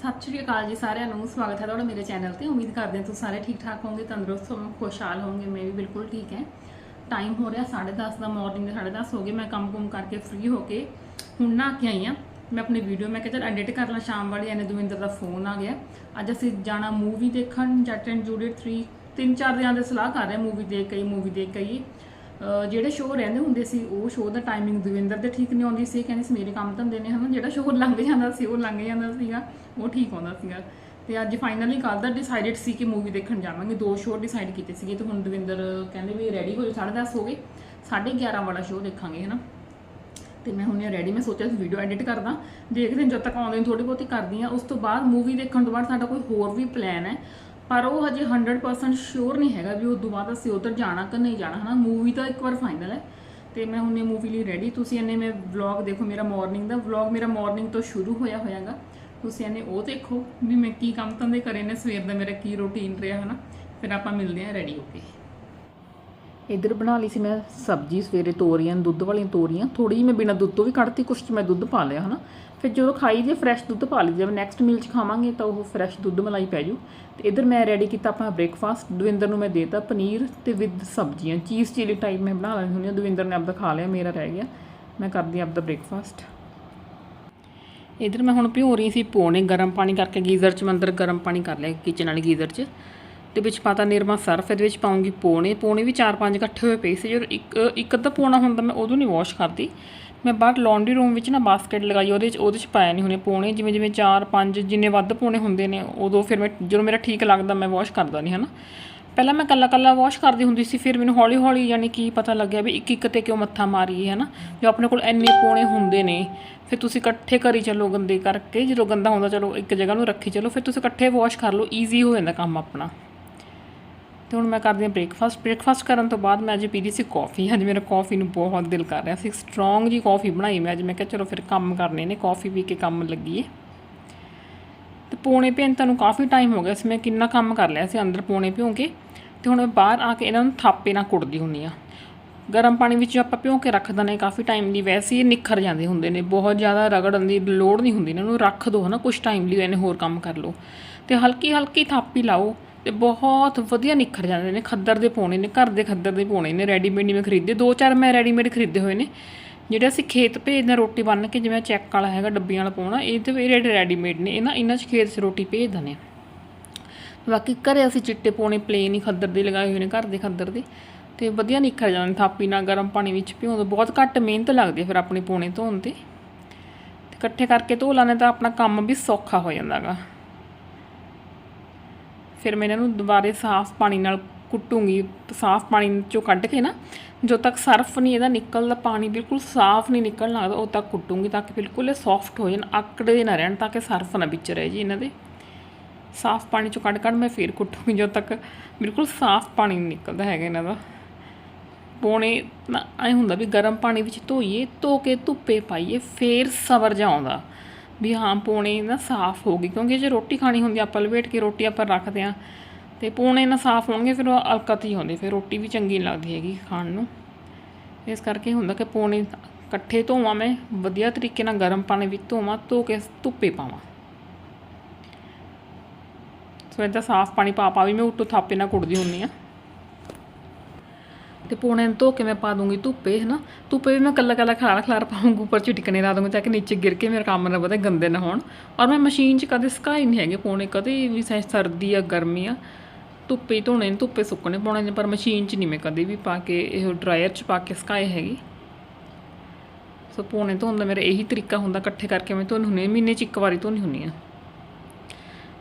ਸਤਿ ਸ਼੍ਰੀ ਅਕਾਲ ਜੀ ਸਾਰਿਆਂ ਨੂੰ, ਸਵਾਗਤ ਹੈ ਤੁਹਾਡਾ ਮੇਰੇ ਚੈਨਲ ਤੇ। ਉਮੀਦ ਕਰਦੇ ਹਾਂ ਤੁਸੀਂ ਸਾਰੇ ਠੀਕ ਠਾਕ ਹੋਵੋਗੇ, ਤੰਦਰੁਸਤ ਹੋਵੋਗੇ, ਖੁਸ਼ਹਾਲ ਹੋਵੋਗੇ। ਮੈਂ ਵੀ ਬਿਲਕੁਲ ਠੀਕ ਹੈ। ਟਾਈਮ ਹੋ ਰਿਹਾ 10:30 ਦਾ ਮਾਰਨਿੰਗ ਦੇ 10:30 ਹੋ ਗਏ। ਮੈਂ ਕੰਮ ਕੁਮ ਕਰਕੇ ਫ੍ਰੀ ਹੋ ਕੇ ਹੁਣ ਨਾ ਕੇ ਆਈ ਹਾਂ। ਮੈਂ ਆਪਣੀ ਵੀਡੀਓ ਮੈਂ ਕਿਹਾ ਚਲ ਐਡਿਟ ਕਰ ਲਾਂ ਸ਼ਾਮ ਵਾਲੀ, ਐਨੇ ਦਵਿੰਦਰ ਦਾ ਫੋਨ ਆ ਗਿਆ। ਅੱਜ ਅਸੀਂ ਜਾਣਾ ਮੂਵੀ ਦੇਖਣ, ਜੱਟ ਐਂਡ ਜੂਲੀਅਟ 3 ਤਿੰਨ ਚਾਰ ਦਿਨਾਂ ਦੇ ਸਲਾਹ ਕਰ ਰਹੇ ਮੂਵੀ ਦੇਖ ਕੇ ਮੂਵੀ ਦੇਖ ਕੇ ਜਿਹੜੇ ਸ਼ੋਅ ਰਹਿੰਦੇ ਹੁੰਦੇ ਸੀ, ਉਹ ਸ਼ੋਅ ਦਾ ਟਾਈਮਿੰਗ ਦਵਿੰਦਰ ਦੇ ਠੀਕ ਨਹੀਂ ਆਉਂਦੀ ਸੀ, ਕਹਿੰਦੀ ਸੀ, ਮੇਰੇ ਕੰਮ ਧੰਦੇ ਨੇ ਹਨਾ। ਜਿਹੜਾ ਸ਼ੋਅ ਲੰਘ ਜਾਂਦਾ ਸੀ, ਉਹ ਲੰਘ ਜਾਂਦਾ ਸੀਗਾ, ਉਹ ਠੀਕ ਆਉਂਦਾ ਸੀਗਾ। ਤੇ ਅੱਜ ਫਾਈਨਲੀ ਕੱਲ ਦਾ ਡਿਸਾਈਡਡ ਸੀ ਕਿ ਮੂਵੀ ਦੇਖਣ ਜਾਵਾਂਗੇ। ਦੋ ਸ਼ੋਅ ਡਿਸਾਈਡ ਕੀਤੇ ਸੀਗੇ। ਤੇ ਹੁਣ ਦਵਿੰਦਰ ਕਹਿੰਦੇ ਵੀ ਰੈਡੀ ਹੋ ਜਾ 10:30 ਹੋ ਗਏ। 11:30 ਵਾਲਾ ਸ਼ੋਅ ਦੇਖਾਂਗੇ, ਹਨਾ। ਤੇ ਮੈਂ ਹੁਣੇ ਰੈਡੀ ਮੈਂ ਸੋਚਿਆ ਸੀ ਵੀਡੀਓ ਐਡਿਟ ਕਰਦਾ। ਦੇਖਦੇ ਹਾਂ, ਜਦ ਤੱਕ ਆਉਂਦੇ ਨੇ ਥੋੜੀ ਬਹੁਤੀ ਕਰਦੀ ਆ ਉਸ ਤੋਂ ਬਾਅਦ ਮੂਵੀ ਦੇਖਣ ਤੋਂ ਬਾਅਦ ਸਾਡਾ ਕੋਈ ਹੋਰ ਵੀ ਪਲਾਨ ਹੈ। ਪਰ ਉਹ ਹਜੇ 100% ਸ਼ੋਰ ਨਹੀਂ ਹੈਗਾ ਵੀ ਉਸ ਤੋਂ ਬਾਅਦ ਅਸੀਂ ਉਧਰ ਜਾਣਾ ਕਿ ਨਹੀਂ ਜਾਣਾ, ਹਨਾ? ਮੂਵੀ ਤਾਂ ਇੱਕ ਵਾਰ ਫਾਈਨਲ ਹੈ ਤੇ ਮੈਂ ਹੁਣੇ ਮੂਵੀ ਲਈ ਰੈਡੀ ਤੁਸੀਂ ਇਹਨੇ ਮੈਂ ਵਲੌਗ ਦੇਖੋ, ਮੇਰਾ ਮਾਰਨਿੰਗ ਦਾ ਵਲੌਗ ਮੇਰਾ ਮਾਰਨਿੰਗ ਤੋਂ ਸ਼ੁਰੂ ਹੋਇਆ ਹੋਇਆਗਾ। ਤੁਸੀਂ ਇਹਨੇ ਉਹ ਦੇਖੋ ਵੀ ਮੈਂ ਕੀ ਕੰਮ ਧੰਦੇ ਕਰੇ ਨੇ, ਸਵੇਰ ਦਾ ਮੇਰਾ ਕੀ ਰੁਟੀਨ ਰਿਹਾ, ਹਨਾ? ਫਿਰ ਆਪਾਂ ਮਿਲਦੇ ਹਾਂ ਰੈਡੀ ਹੋ ਕੇ ਇਧਰ ਬਣਾ ਲਈ ਸੀ ਮੈਂ ਸਬਜ਼ੀ ਸਵੇਰੇ ਤੋਰੀਆਂ, ਦੁੱਧ ਵਾਲੀਆਂ ਤੋਰੀਆਂ। ਥੋੜੀ ਜਿਹੀ ਮੈਂ ਬਿਨਾਂ ਦੁੱਧ ਤੋਂ ਵੀ ਕੱਢਤੀ, ਕੁਛ ਚ ਮੈਂ ਦੁੱਧ ਪਾ ਲਿਆ, ਹਨਾ। ਫਿਰ ਜਦੋਂ ਖਾਈ ਜੇ ਫਰੈਸ਼ ਦੁੱਧ ਪਾ ਲਈ ਜਦ ਨੈਕਸਟ ਮੀਲ ਚ ਖਾਵਾਂਗੇ ਤਾਂ ਉਹ ਫਰੈਸ਼ ਦੁੱਧ ਮਲਾਈ ਪੈ ਜੂ। ਤੇ ਇਧਰ ਮੈਂ ਰੈਡੀ ਕੀਤਾ ਆਪਣਾ ਬ੍ਰੇਕਫਾਸਟ ਦਵਿੰਦਰ ਨੂੰ ਮੈਂ ਦੇਤਾ ਪਨੀਰ ਤੇ ਵਿਦ ਸਬਜ਼ੀਆਂ। ਚੀਜ਼ ਚਿਲੀ ਟਾਈਪ ਮੈਂ ਬਣਾ ਲੈਂਦੀ ਹੁੰਦੀ ਹਾਂ। ਦਵਿੰਦਰ ਨੇ ਆਪਦਾ ਖਾ ਲਿਆ, ਮੇਰਾ ਰਹਿ ਗਿਆ। ਮੈਂ ਕਰਦੀ ਆਪਦਾ ਬ੍ਰੇਕਫਾਸਟ ਇਧਰ ਮੈਂ ਹੁਣ ਭਿਓ ਰਹੀ ਸੀ, ਪੋਣੇ ਗਰਮ ਪਾਣੀ ਕਰਕੇ ਗੀਜ਼ਰ 'ਚ ਮੈਂ ਅੰਦਰ ਗਰਮ ਪਾਣੀ ਕਰ ਲਿਆ ਕਿਚਨ ਵਾਲੇ ਗੀਜ਼ਰ 'ਚ। ਤੇ ਵਿੱਚ ਪਾਤਾ ਨਿਰਮਾ ਸਰਫ ਇਹਦੇ ਵਿੱਚ ਪਾਉਂਗੀ ਪੋਣੇ। ਪੋਣੇ ਵੀ 4-5 ਇਕੱਠੇ ਹੋਏ ਪਏ ਸੀ। ਜਦੋਂ ਇੱਕ ਇੱਕ ਅੱਧਾ ਪੋਣਾ ਹੁੰਦਾ, ਮੈਂ ਉਦੋਂ ਨਹੀਂ ਵਾਸ਼ ਕਰਦੀ। ਮੈਂ ਬਾਹਰ ਲੌਂਡਰੀ ਰੂਮ ਵਿੱਚ ਨਾ ਬਾਸਕਟ ਲਗਾਈ, ਉਹਦੇ 'ਚ ਉਹਦੇ 'ਚ ਪਾਇਆ ਨਹੀਂ ਹੁਣੇ ਪੋਣੇ। ਜਿਵੇਂ ਜਿਵੇਂ 4-5 ਜਿੰਨੇ ਵੱਧ ਪੋਣੇ ਹੁੰਦੇ ਨੇ, ਉਦੋਂ ਫਿਰ ਮੈਂ, ਜਦੋਂ ਮੇਰਾ ਠੀਕ ਲੱਗਦਾ, ਮੈਂ ਵਾਸ਼ ਕਰਦਾ ਨਹੀਂ, ਹਨਾ। ਪਹਿਲਾਂ ਮੈਂ ਕੱਲਾ ਕੱਲਾ ਵਾਸ਼ ਕਰਦੀ ਹੁੰਦੀ ਸੀ, ਫਿਰ ਮੈਨੂੰ ਹੌਲੀ ਹੌਲੀ ਯਾਨੀ ਕੀ ਪਤਾ ਲੱਗਿਆ ਵੀ ਇੱਕ ਇੱਕ ਤੇ ਕਿਉਂ ਮੱਥਾ ਮਾਰੀਏ, ਹਨਾ। ਜੋ ਆਪਣੇ ਕੋਲ ਇੰਨੇ ਪੋਣੇ ਹੁੰਦੇ ਨੇ, ਫਿਰ ਤੁਸੀਂ ਇਕੱਠੇ ਕਰੀ ਚੱਲੋ ਗੰਦੇ ਕਰਕੇ। ਜਦੋਂ ਗੰਦਾ ਹੁੰਦਾ, ਚਲੋ ਇੱਕ ਜਗ੍ਹਾ ਨੂੰ ਰੱਖੀ ਚੱਲੋ, ਫਿਰ ਤੁਸੀਂ ਇਕੱਠੇ ਵਾਸ਼ ਕਰ ਲਓ ਈਜ਼ੀ ਹੋ ਜਾਂਦਾ ਕੰਮ ਆਪਣਾ। ਤੇ ਹੁਣ ਮੈਂ ਕਰਦੀ ਹਾਂ ਬ੍ਰੇਕਫਾਸਟ ਬ੍ਰੇਕਫਾਸਟ ਕਰਨ ਤੋਂ ਬਾਅਦ ਮੈਂ ਅੱਜ ਪੀ ਰਹੀ ਸੀ ਕਾਫੀ ਅੱਜ ਮੇਰਾ ਕਾਫੀ ਨੂੰ ਬਹੁਤ ਦਿਲ ਕਰ ਰਿਹਾ ਸੀ। ਸਟਰੋਂਗ ਜੀ ਕਾਫੀ ਬਣਾਈ ਮੈਂ ਅੱਜ। ਮੈਂ ਕਿਹਾ ਚਲੋ ਫਿਰ ਕੰਮ ਕਰਨੇ ਨੇ। ਕਾਫੀ ਪੀ ਕੇ ਕੰਮ ਲੱਗੀਏ। ਤੇ ਪੌਣੇ ਭਿਉਣ ਤੁਹਾਨੂੰ ਕਾਫੀ ਟਾਈਮ ਹੋ ਗਿਆ ਸੀ। ਮੈਂ ਕਿੰਨਾ ਕੰਮ ਕਰ ਲਿਆ ਸੀ ਅੰਦਰ ਪੌਣੇ ਭਿਉਂ ਕੇ ਤੇ ਹੁਣ ਮੈਂ ਬਾਹਰ ਆ ਕੇ ਇਹਨਾਂ ਨੂੰ ਥਾਪੇ ਨਾਲ ਕੁੱਟਦੀ ਹੁੰਨੀ ਆ ਗਰਮ ਪਾਣੀ ਵਿੱਚ ਆਪਾਂ ਭਿਉਂ ਕੇ ਰੱਖ ਦਿੰਦੇ ਕਾਫੀ ਟਾਈਮ ਲਈ ਵੈਸੇ ਹੀ ਨਿਖਰ ਜਾਂਦੇ ਹੁੰਦੇ ਨੇ। ਬਹੁਤ ਜ਼ਿਆਦਾ ਰਗੜਨ ਦੀ ਲੋੜ ਨਹੀਂ ਹੁੰਦੀ। ਇਹਨਾਂ ਨੂੰ ਰੱਖ ਦਿਓ ਹਨਾ। ਕੁਝ ਟਾਈਮ ਲਈ ਇਹਨੇ ਹੋਰ ਕੰਮ ਕਰ ਲਓ। ਤੇ ਹਲਕੀ ਹਲਕੀ ਥਾਪੀ ਲਾਓ। ਤੇ ਬਹੁਤ ਵਧੀਆ ਨਿਖਰ ਜਾਂਦੇ ਨੇ, ਖੱਦਰ ਦੇ ਪਾਉਣੇ ਨੇ, ਘਰ ਦੇ ਖੱਦਰ ਦੇ ਪਾਉਣੇ ਨੇ ਰੈਡੀਮੇਡ ਨਹੀਂ ਮੈਂ ਖਰੀਦੇ ਦੋ ਚਾਰ ਮੈਂ ਰੈਡੀਮੇਡ ਖਰੀਦੇ ਹੋਏ ਨੇ, ਜਿਹੜੇ ਅਸੀਂ ਖੇਤ ਭੇਜਦੇ ਹਾਂ ਰੋਟੀ ਬਣ ਕੇ, ਜਿਵੇਂ ਚੈੱਕ ਵਾਲਾ ਹੈਗਾ, ਡੱਬੀਆਂ ਵਾਲਾ ਪਾਉਣਾ ਇਹ ਤੇ ਇਹ ਰੈਡੀਮੇਡ ਨੇ, ਇਹਨਾਂ ਇਹਨਾਂ 'ਚ ਖੇਤ 'ਚ ਰੋਟੀ ਭੇਜ ਦਿੰਦੇ ਬਾਕੀ ਘਰੇ ਅਸੀਂ ਚਿੱਟੇ ਪਾਉਣੇ ਪਲੇਨ ਹੀ ਖੱਦਰ ਦੇ ਲਗਾਏ ਹੋਏ ਨੇ, ਘਰ ਦੇ ਖੱਦਰ ਦੇ, ਤੇ ਵਧੀਆ ਨਿਖਰ ਜਾਂਦੇ ਨੇ, ਥਾਪੀ ਨਾਲ ਗਰਮ ਪਾਣੀ ਵਿੱਚ ਭਿਉਂ ਬਹੁਤ ਘੱਟ ਮਿਹਨਤ ਲੱਗਦੀ ਹੈ ਫਿਰ ਆਪਣੇ ਪਾਉਣੇ ਧੋਣ ਤੇ। ਤੇ ਇਕੱਠੇ ਕਰਕੇ ਧੋ ਲਾਣੇ ਤਾਂ ਆਪਣਾ ਕੰਮ ਵੀ ਸੌਖਾ ਹੋ ਜਾਂਦਾਗਾ। ਫਿਰ ਮੈਂ ਇਹਨਾਂ ਨੂੰ ਦੁਬਾਰੇ ਸਾਫ਼ ਪਾਣੀ ਨਾਲ ਕੁੱਟੂੰਗੀ। ਸਾਫ਼ ਪਾਣੀ ਚੋਂ ਕੱਢ ਕੇ ਨਾ, ਜਦੋਂ ਤੱਕ ਸਰਫ ਨਹੀਂ ਇਹਦਾ ਨਿਕਲਦਾ, ਪਾਣੀ ਬਿਲਕੁਲ ਸਾਫ਼ ਨਹੀਂ ਨਿਕਲਣ ਲੱਗਦਾ, ਉਦੋਂ ਤੱਕ ਕੁੱਟੂੰਗੀ ਤਾਂ ਕਿ ਬਿਲਕੁਲ ਇਹ ਸੌਫਟ ਹੋ ਜਾਣ, ਆਕੜੇ ਨਾ ਰਹਿਣ ਤਾਂ ਕਿ ਸਰਫ ਨਾ ਵਿੱਚ ਰਹੇ ਜੀ ਇਹਨਾਂ ਦੇ। ਸਾਫ਼ ਪਾਣੀ ਚੋਂ ਕੱਢ ਕੱਢ ਮੈਂ ਫੇਰ ਕੁੱਟੂੰਗੀ, ਜਦੋਂ ਤੱਕ ਬਿਲਕੁਲ ਸਾਫ਼ ਪਾਣੀ ਨਹੀਂ ਨਿਕਲਦਾ ਹੈਗਾ ਇਹਨਾਂ ਦਾ। ਪੋਣੇ ਨਾ, ਐ ਹੁੰਦਾ ਵੀ ਗਰਮ ਪਾਣੀ ਵਿੱਚ ਧੋਈਏ, ਧੋ ਕੇ ਧੁੱਪੇ ਪਾਈਏ, ਫੇਰ ਸਬਰ ਜਾ ਆਉਂਦਾ। ਵੀ ਹਾਂ, ਪੋਣੇ ਨਾ ਸਾਫ਼ ਹੋ ਗਈ, ਕਿਉਂਕਿ ਜੇ ਰੋਟੀ ਖਾਣੀ ਹੁੰਦੀ ਆਪਾਂ ਲਵੇਟ ਕੇ ਰੋਟੀ ਆਪਾਂ ਰੱਖਦੇ ਆ, ਤੇ ਪੋਣੇ ਨਾ ਸਾਫ਼ ਹੋਣਗੇ, ਫਿਰ ਉਹ ਅਲਕਤ ਹੀ ਹੁੰਦੀ ਫਿਰ ਰੋਟੀ ਵੀ ਚੰਗੀ ਲੱਗਦੀ ਹੈਗੀ ਖਾਣ ਨੂੰ। ਇਸ ਕਰਕੇ ਹੁੰਦਾ ਕਿ ਪੋਣੇ ਇਕੱਠੇ ਧੋਵਾਂ ਮੈਂ, ਵਧੀਆ ਤਰੀਕੇ ਨਾਲ ਗਰਮ ਪਾਣੀ ਵਿੱਚ ਧੋਵਾਂ, ਧੋ ਕੇ ਧੁੱਪੇ ਪਾਵਾਂ। ਸੋ ਇਹਦਾ ਸਾਫ਼ ਪਾਣੀ ਪਾ ਪਾ ਵੀ ਮੈਂ ਉੱਤੋਂ ਥਾਪੇ ਨਾਲ ਕੁੱਟਦੀ ਹੁੰਨੀ ਆ। ਤੇ ਪੌਣੇ ਨੂੰ ਧੋ ਕੇ ਮੈਂ ਪਾ ਦੂੰਗੀ ਧੁੱਪੇ, ਹਨਾ? ਧੁੱਪੇ ਵੀ ਮੈਂ ਕੱਲਾ ਕੱਲਾ ਖਲਾਰਾ ਖਲਾਰ ਪਾਉਂਗੀ, ਉੱਪਰ ਚਿਟਕਣੇ ਲਾ ਦੂੰਗੀ ਤਾਂ ਕਿ ਨੀਚੇ ਗਿਰ ਕੇ ਮੇਰਾ ਕੰਮ ਨਾ ਵਧੇ, ਗੰਦੇ ਨਾ ਹੋਣ। ਔਰ ਮੈਂ ਮਸ਼ੀਨ 'ਚ ਕਦੇ ਸੁਕਾਏ ਨਹੀਂ ਹੈਗੇ ਪੌਣੇ, ਕਦੇ ਵੀ ਚਾਹੇ ਸਰਦੀ ਆ, ਗਰਮੀ ਆ। ਧੁੱਪੇ ਹੀ ਧੋਣੇ ਨੇ, ਧੁੱਪੇ ਸੁੱਕਣੇ ਪਾਉਣੇ ਨੇ, ਪਰ ਮਸ਼ੀਨ 'ਚ ਨਹੀਂ ਮੈਂ ਕਦੇ ਵੀ ਪਾ ਕੇ ਇਹ ਡਰਾਇਰ 'ਚ ਪਾ ਕੇ ਸੁਕਾਏ ਹੈਗੇ। ਸੋ ਪੌਣੇ ਧੋਣ ਦਾ ਮੇਰਾ ਇਹੀ ਤਰੀਕਾ ਹੁੰਦਾ, ਇਕੱਠੇ ਕਰਕੇ ਮੈਂ ਧੋਣੀ ਹੁੰਦੀ ਹਾਂ, ਮਹੀਨੇ 'ਚ ਇੱਕ ਵਾਰੀ ਧੋਣੀ ਹੁੰਦੀ ਆ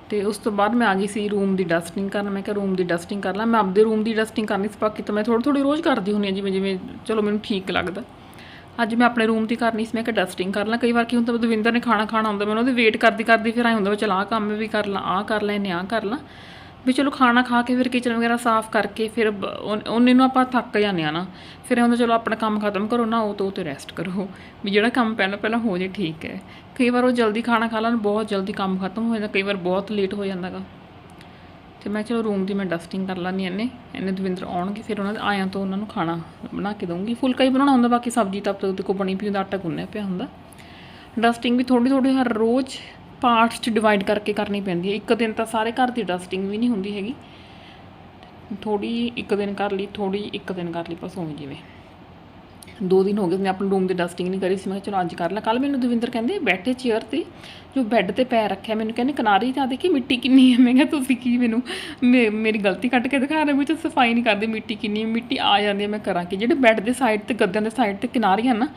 ਤੇ ਉਸ ਤੋਂ ਬਾਅਦ ਮੈਂ ਆ ਗਈ ਸੀ ਰੂਮ ਦੀ ਡਸਟਿੰਗ ਕਰਨ। ਮੈਂ ਕਿਹਾ ਰੂਮ ਦੀ ਡਸਟਿੰਗ ਕਰ ਲਾਂ। ਮੈਂ ਆਪਦੇ ਰੂਮ ਦੀ ਡਸਟਿੰਗ ਕਰਨੀ ਸੀ, ਬਾਕੀ ਤਾਂ ਮੈਂ ਥੋੜੀ ਥੋੜੀ ਰੋਜ਼ ਕਰਦੀ ਹੁੰਦੀ ਹਾਂ, ਜਿਵੇਂ ਜਿਵੇਂ ਚਲੋ ਮੈਨੂੰ ਠੀਕ ਲੱਗਦਾ। ਅੱਜ ਮੈਂ ਆਪਣੇ ਰੂਮ ਦੀ ਕਰਨੀ ਸੀ, ਮੈਂ ਕਿਹਾ ਡਸਟਿੰਗ ਕਰ ਲਾਂ। ਕਈ ਵਾਰ ਕੀ ਹੁੰਦਾ ਦਵਿੰਦਰ ਨੇ ਖਾਣਾ ਖਾਣਾ ਹੁੰਦਾ ਮੈਨੂੰ ਉਹਦੀ ਵੇਟ ਕਰਦੀ ਕਰਦੀ ਫਿਰ ਆਏ ਹੁੰਦਾ ਵੀ ਚਲ ਆਹ ਕੰਮ ਵੀ ਕਰ ਲਾਂ, ਆਹ ਕਰ ਲੈਨੇ ਆਹ ਕਰ ਲਾਂ। ਵੀ ਚਲੋ ਖਾਣਾ ਖਾ ਕੇ ਫਿਰ ਕਿਚਨ ਵਗੈਰਾ ਸਾਫ਼ ਕਰਕੇ ਫਿਰ ਉਹਨੇ ਨੂੰ ਆਪਾਂ ਥੱਕ ਜਾਂਦੇ ਆ ਨਾ, ਫਿਰ ਇਹ ਹੁੰਦਾ ਚਲੋ ਆਪਣਾ ਕੰਮ ਖਤਮ ਕਰੋ ਨਾ ਉਹ ਤੋਂ ਤੇ ਰੈਸਟ ਕਰੋ। ਵੀ ਜਿਹੜਾ ਕੰਮ ਪਹਿਲਾਂ ਪਹਿਲਾਂ ਹੋ ਜੇ ਠੀਕ ਹੈ। ਕਈ ਵਾਰ ਉਹ ਜਲਦੀ ਖਾਣਾ ਖਾ ਲੈਣ, ਬਹੁਤ ਜਲਦੀ ਕੰਮ ਖਤਮ ਹੋ ਜਾਂਦਾ, ਕਈ ਵਾਰ ਬਹੁਤ ਲੇਟ ਹੋ ਜਾਂਦਾਗਾ। ਤੇ ਮੈਂ ਚਲੋ ਰੂਮ ਦੀ ਮੈਂ ਡਸਟਿੰਗ ਕਰ ਲਾਂਗੀ ਇਹਨੇ ਇਹਨੇ ਦਵਿੰਦਰ ਆਉਣਗੇ, ਫਿਰ ਉਹਨਾਂ ਦੇ ਆਇਆਂ ਤੋਂ ਉਹਨਾਂ ਨੂੰ ਖਾਣਾ ਬਣਾ ਕੇ ਦਊਂਗੀ। ਫੁਲਕਾ ਹੀ ਬਣਾਉਣਾ ਹੁੰਦਾ, ਬਾਕੀ ਸਬਜ਼ੀ ਤਾਂ ਉਹਦੇ ਦੇਖੋ ਬਣੀ ਪਈ ਹੁੰਦਾ, ਆਟਾ ਗੁੰਨਿਆ ਪਿਆ ਹੁੰਦਾ। ਡਸਟਿੰਗ ਵੀ ਥੋੜੀ ਥੋੜੀ ਹਰ ਰੋਜ਼ ਪਾਰਟਸ 'ਚ ਡਿਵਾਈਡ ਕਰਕੇ ਕਰਨੀ ਪੈਂਦੀ ਹੈ। ਇੱਕ ਦਿਨ ਤਾਂ ਸਾਰੇ ਘਰ ਦੀ ਡਸਟਿੰਗ ਵੀ ਨਹੀਂ ਹੁੰਦੀ ਹੈਗੀ। ਥੋੜੀ ਇੱਕ ਦਿਨ ਕਰ ਲਈ ਥੋੜੀ ਇੱਕ ਦਿਨ ਕਰ ਲਈ, ਬਸ ਉਵੇਂ ਜਿਵੇਂ। ਦੋ ਦਿਨ ਹੋ ਗਏ, ਮੈਂ ਆਪਣੇ ਰੂਮ ਦੀ ਡਸਟਿੰਗ ਨਹੀਂ ਕਰੀ ਸੀ। ਮੈਂ ਕਿਹਾ ਚਲੋ ਅੱਜ ਕਰ ਲਾ। ਕੱਲ ਮੈਨੂੰ ਦਵਿੰਦਰ ਕਹਿੰਦੇ ਬੈਠੇ ਚੇਅਰ ਤੇ, ਜੋ ਬੈੱਡ ਤੇ ਪੈਰ ਰੱਖਿਆ ਮੈਨੂੰ ਕਹਿੰਦੇ ਕਿਨਾਰੀ ਤਾਂ ਦੇਖੀ ਮਿੱਟੀ ਕਿੰਨੀ ਹੈ। ਮੈਂ ਕਿਹਾ, ਤੁਸੀਂ ਕੀ ਮੈਨੂੰ ਮੇ- ਮੇਰੀ ਗਲਤੀ ਕੱਟ ਕੇ ਦਿਖਾ ਰਹੇ ਵਿੱਚ ਸਫ਼ਾਈ ਨਹੀਂ ਕਰਦੇ, ਮਿੱਟੀ ਕਿੰਨੀ ਹੈ, ਮਿੱਟੀ ਆ ਜਾਂਦੀ ਹੈ। ਮੈਂ ਕਰਾਂ ਕਿ? ਜਿਹੜੇ ਬੈੱਡ ਦੇ ਸਾਈਡ ਤੇ, ਗੱਦਿਆਂ ਦੇ ਸਾਈਡ ਤੇ ਕਿਨਾਰੀਆਂ ਨਾ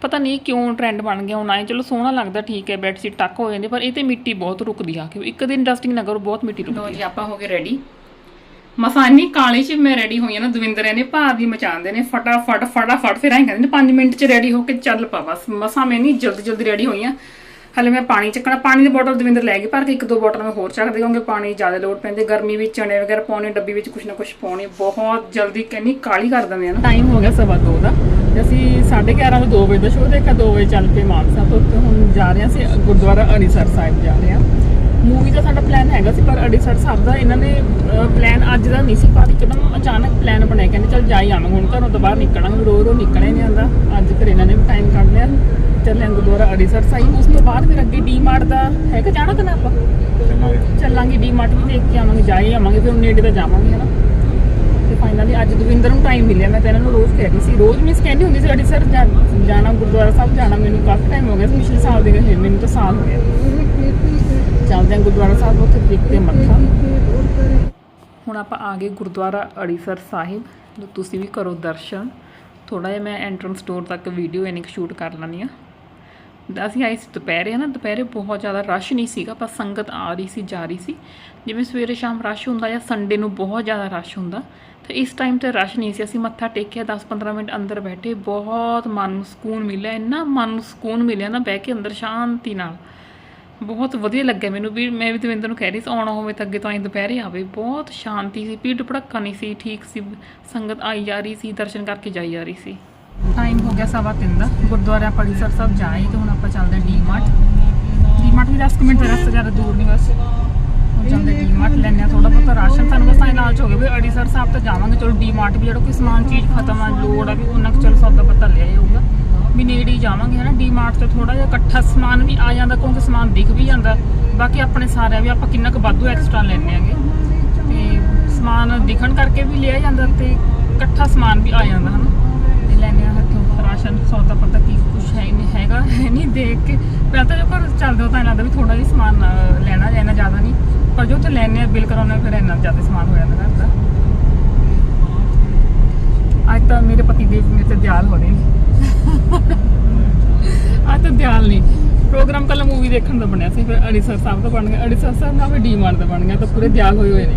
ਪਤਾ ਨਹੀਂ ਕਿਉਂ ਟ੍ਰੈਂਡ ਬਣ ਗਿਆ ਹੁਣ ਆਏ ਚਲੋ ਸੋਹਣਾ ਲੱਗਦਾ ਠੀਕ ਹੈ ਬੈੱਡ ਸ਼ੀਟ ਟੱਕ ਹੋ ਜਾਂਦੀ ਪਰ ਇਹ ਤੇ ਮਿੱਟੀ ਬਹੁਤ ਰੁਕਦੀ ਆ ਕਿ ਇੱਕ ਦਿਨ ਡਸਟਿੰਗ ਨਾ ਕਰੋ ਬਹੁਤ ਮਿੱਟੀ ਰੁਕਦੀ ਜੀ ਆਪਾਂ ਹੋ ਗਏ ਰੈਡੀ ਮਸਾਨੀ ਕਾਲੀ ਚ ਮੈਂ ਰੈਡੀ ਹੋਈ ਆ ਨਾ ਦਵਿੰਦਰ ਨੇ ਭਾਰ ਦੀ ਮਚਾਉਂਦੇ ਨੇ ਫਟਾਫਟ ਫਟਾਫਟ ਫਿਰ ਐਂ ਕਹਿੰਦੇ ਨੇ 5 ਮਿੰਟ ਚ ਰੈਡੀ ਹੋ ਕੇ ਚੱਲ ਪਾ ਬਸ। ਮਸਾ ਮੈਂ ਨਹੀਂ ਜਲਦੀ ਜਲਦੀ ਰੈਡੀ ਹੋਈ ਆ। ਹਲੇ ਮੈਂ ਪਾਣੀ ਚੱਕਣਾ ਪਾਣੀ ਦੀ ਬੋਤਲ ਦਵਿੰਦਰ ਲੈ ਗਈ ਭਰ ਕੇ ਇੱਕ ਦੋ ਬੋਤਲ ਮੈਂ ਹੋਰ ਚੱਕ ਦੇਵਾਂਗੇ ਪਾਣੀ ਜ਼ਿਆਦਾ ਲੋੜ ਪੈਂਦੀ ਗਰਮੀ ਵਿੱਚ ਚਣੇ ਵਗੈਰਾ ਪਾਉਣੇ ਡੱਬੀ ਵਿੱਚ ਕੁਛ ਨਾ ਕੁਛ ਪਾਉਣੇ ਬਹੁਤ ਜਲਦੀ ਕਹਿੰਨੀ ਕਾਲੀ ਕਰ ਦਿੰਦੇ ਆ ਨਾ। ਟਾਈਮ ਹੋ ਗਿਆ ਸਵਾ ਦੋ ਦਾ। ਤੇ ਅਸੀਂ 11:30 ਤੋਂ 2 ਵਜੇ ਦਾ ਸ਼ੋਅ ਦੇਖਿਆ 2 ਵਜੇ ਚੱਲ ਪਏ ਮਾਨਸਾ ਤੋਂ ਤੇ ਹੁਣ ਜਾ ਰਹੇ ਹਾਂ ਅਸੀਂ ਗੁਰਦੁਆਰਾ ਅੜੀਸਰ ਸਾਹਿਬ ਜਾ ਰਹੇ ਹਾਂ। ਮੂਵੀ ਦਾ ਸਾਡਾ ਪਲਾਨ ਹੈਗਾ ਸੀ ਪਰ ਅੜੀਸਰ ਸਾਹਿਬ ਦਾ ਇਹਨਾਂ ਨੇ ਪਲਾਨ ਅੱਜ ਦਾ ਨਹੀਂ ਸੀ ਪਰ ਇੱਕਦਮ ਅਚਾਨਕ ਪਲਾਨ ਬਣਿਆ ਕਹਿੰਦੇ ਚੱਲ ਜਾ ਹੀ ਆਵਾਂਗੇ ਹੁਣ ਘਰੋਂ ਤੋਂ ਬਾਹਰ ਨਿਕਲਾਂਗੇ ਰੋ ਰੋ ਨਿਕਲੇ ਨਹੀਂ ਆਂਦਾ ਅੱਜ ਫਿਰ ਇਹਨਾਂ ਨੇ ਟਾਈਮ ਕੱਢ ਲਿਆ ਚੱਲੇ ਗੁਰਦੁਆਰਾ ਅੜੀਸਰ ਸਾਹਿਬ। ਉਸ ਤੋਂ ਬਾਅਦ ਫਿਰ ਅੱਗੇ ਡੀਮਾਰਟ ਦਾ ਹੈਗਾ ਜਾਣਾ ਕਿ ਨਾ ਆਪਾਂ? ਚੱਲਾਂਗੇ। ਡੀਮਾਰਟ ਵੀ ਦੇਖ ਕੇ ਆਵਾਂਗੇ ਜਾ ਹੀ ਆਵਾਂਗੇ ਫਿਰ ਨੇੜੇ ਤਾਂ ਜਾਵਾਂਗੇ ਹਨਾ? ਤੇ ਫਾਈਨਲੀ ਅੱਜ ਦਵਿੰਦਰ ਨੂੰ ਟਾਈਮ ਮਿਲਿਆ। ਮੈਂ ਤਾਂ ਇਹਨਾਂ ਨੂੰ ਰੋਜ਼ ਕਹਿ ਰਹੀ ਸੀ। ਰੋਜ਼ ਮਿਸ ਕਹਿੰਦੀ ਹੁੰਦੀ ਸੀ ਅੜੀਸਰ ਜਾ- ਜਾਣਾ, ਗੁਰਦੁਆਰਾ ਸਾਹਿਬ ਜਾਣਾ, ਮੈਨੂੰ ਕਾਫੀ ਟਾਈਮ ਹੋ ਗਿਆ ਸੀ। ਪਿਛਲੇ ਸਾਲ ਦੇ ਗਏ ਮੈਨੂੰ ਤਾਂ ਸਾਲ ਹੋ ਗਿਆ। ਚੱਲਦੇ ਹਾਂ ਗੁਰਦੁਆਰਾ ਸਾਹਿਬ, ਉੱਥੇ ਟੇਕਦੇ ਹਾਂ ਮੱਥਾ। ਹੁਣ ਆਪਾਂ ਆ ਗਏ ਗੁਰਦੁਆਰਾ ਅੜੀਸਰ ਸਾਹਿਬ, ਜੋ ਤੁਸੀਂ ਵੀ ਕਰੋ ਦਰਸ਼ਨ। ਥੋੜਾ ਜਿਹਾ ਮੈਂ ਐਂਟਰੈਂਸ ਡੋਰ ਤੱਕ ਵੀਡੀਓ ਇਹਨੇ ਸ਼ੂਟ ਕਰ ਲੈਣੀ ਆ ਅਸੀਂ ਆਏ ਸੀ ਦੁਪਹਿਰੇ ਨਾ ਦੁਪਹਿਰੇ ਬਹੁਤ ਜ਼ਿਆਦਾ ਰਸ਼ ਨਹੀਂ ਸੀਗਾ, ਪਰ ਸੰਗਤ ਆ ਰਹੀ ਸੀ, ਜਾ ਰਹੀ ਸੀ। ਜਿਵੇਂ ਸਵੇਰੇ ਸ਼ਾਮ ਰਸ਼ ਹੁੰਦਾ ਜਾਂ ਸੰਡੇ ਨੂੰ ਬਹੁਤ ਜ਼ਿਆਦਾ ਰਸ਼ ਹੁੰਦਾ, ਤੇ ਇਸ ਟਾਈਮ ਤੇ ਰਸ਼ ਨਹੀਂ ਸੀ। ਅਸੀਂ ਮੱਥਾ ਟੇਕਿਆ 10-15 ਮਿੰਟ ਅੰਦਰ ਬੈਠੇ, ਬਹੁਤ ਮਨ ਨੂੰ ਸਕੂਨ ਮਿਲਿਆ, ਇੰਨਾ ਮਨ ਨੂੰ ਸਕੂਨ ਮਿਲਿਆ ਨਾ ਬਹਿ ਕੇ ਅੰਦਰ ਸ਼ਾਂਤੀ ਨਾਲ। ਬਹੁਤ ਵਧੀਆ ਲੱਗਿਆ ਮੈਨੂੰ ਵੀ, ਮੈਂ ਵੀ ਦਵਿੰਦਰ ਨੂੰ ਕਹਿ ਰਹੀ ਸੀ, ਆਉਣਾ ਹੋਵੇ ਤਾਂ ਅੱਗੇ ਤੋਂ ਆਈ ਦੁਪਹਿਰੇ ਆਵੇ। ਬਹੁਤ ਸ਼ਾਂਤੀ ਸੀ, ਭੀੜ ਭੜੱਕਾ ਨਹੀਂ ਸੀ, ਠੀਕ ਸੀ। ਸੰਗਤ ਆਈ ਜਾ ਰਹੀ ਸੀ, ਦਰਸ਼ਨ ਕਰਕੇ ਜਾਈ ਜਾ ਰਹੀ ਸੀ। ਟਾਈਮ ਹੋ ਗਿਆ ਸਵਾ ਤਿੰਨ ਦਾ। ਗੁਰਦੁਆਰਾ ਪੜੀਸਰ ਸਾਹਿਬ ਜਾਏ ਤੇ ਹੁਣ ਆਪਾਂ ਚੱਲਦੇ ਡੀਮਾਰਟ। ਡੀਮਾਰਟ ਵੀ 10 ਮਿੰਟ ਦਾ ਰਸਤਾ ਜ਼ਿਆਦਾ ਦੂਰ ਨਹੀਂ ਬਸ। ਹੁਣ ਚੱਲਦੇ ਡੀਮਾਰਟ ਲੈਣੇ ਆ ਥੋੜਾ ਬਹੁਤਾ ਰਾਸ਼ਨ। ਸਾਨੂੰ ਬਸ ਐਂ ਲਾਲਚ ਹੋ ਗਿਆ ਵੀ ਅੜੀਸਰ ਸਾਹਿਬ ਤਾਂ ਜਾਵਾਂਗੇ। ਚਲੋ ਡੀਮਾਰਟ ਵੀ ਜਿਹੜਾ ਕੋਈ ਸਮਾਨ, ਚੀਜ਼ ਖਤਮ ਆ ਲੋੜ ਆ ਵੀ ਉਹਨਾਂ ਕੁ ਚਲੋ ਸੌਦਾ ਪਤਾ ਲਿਆ ਜਾਊਗਾ ਵੀ ਨੇੜੇ ਹੀ ਜਾਵਾਂਗੇ ਹਨਾ। ਡੀਮਾਰਟ ਤੇ ਥੋੜਾ ਜਿਹਾ ਇਕੱਠਾ ਸਮਾਨ ਵੀ ਆ ਜਾਂਦਾ, ਕਿਉਂਕਿ ਸਮਾਨ ਦਿਖ ਵੀ ਜਾਂਦਾ। ਬਾਕੀ ਆਪਣੇ ਸਾਰਿਆਂ ਵੀ ਆਪਾਂ ਕਿੰਨਾ ਕੁ ਵਾਧੂ ਐਕਸਟਰਾ ਲੈਣੇ ਆਗੇ ਤੇ ਸਮਾਨ ਦਿਖਣ ਕਰਕੇ ਵੀ ਲਿਆ ਜਾਂਦਾ ਤੇ ਇਕੱਠਾ ਸਮਾਨ ਵੀ ਆ ਜਾਂਦਾ, ਹਨਾ। ਤੇ ਰਾਸ਼ਨ ਸੌਦਾ ਪਤਾ ਕੀ ਕੁਛ ਹੈ ਨਹੀਂ ਹੈਗਾ। ਹੈ ਨਹੀਂ ਦੇਖ ਕੇ ਪਹਿਲਾਂ ਤਾਂ ਜੋ ਘਰ ਚੱਲਦੇ ਹੋ ਤਾਂ ਐਂ ਲੱਗਦਾ ਵੀ ਥੋੜਾ ਜਿਹਾ ਸਮਾਨ ਅਹ, ਲੈਣਾ ਜ਼ਿਆਦਾ ਨਹੀਂ। ਪਰ ਜੋ ਤੇ ਲੈਣੇ ਆ ਬਿੱਲ ਫਿਰ ਇੰਨਾ ਜ਼ਿਆਦਾ ਸਮਾਨ ਹੋ ਜਾਂਦਾ ਘਰ ਦਾ ਅੱਜ ਤਾਂ ਮੇਰੇ ਪਤੀ ਦੇਵ ਮੇਰੇ ਤੇ ਦਿਆਲ ਹੋ ਰਹੇ ਨੇ। ਅੱਜ ਤਾਂ ਦਿਆਲ ਨਹੀਂ। ਪ੍ਰੋਗਰਾਮ ਕੱਲ ਮੂਵੀ ਦੇਖਣ ਦਾ ਬਣਿਆ ਸੀ ਫਿਰ ਅੜੀਸਰ ਸਾਹਿਬ ਦਾ ਬਣ ਗਿਆ। ਅੜੀਸਰ ਸਾਹਿਬ ਨਾਲ ਫਿਰ ਡੀਮਾਰਟ ਦਾ ਬਣ ਗਿਆ ਤਾਂ ਪੂਰੇ ਦਿਆਲ ਹੋਏ ਹੋਏ ਨੇ।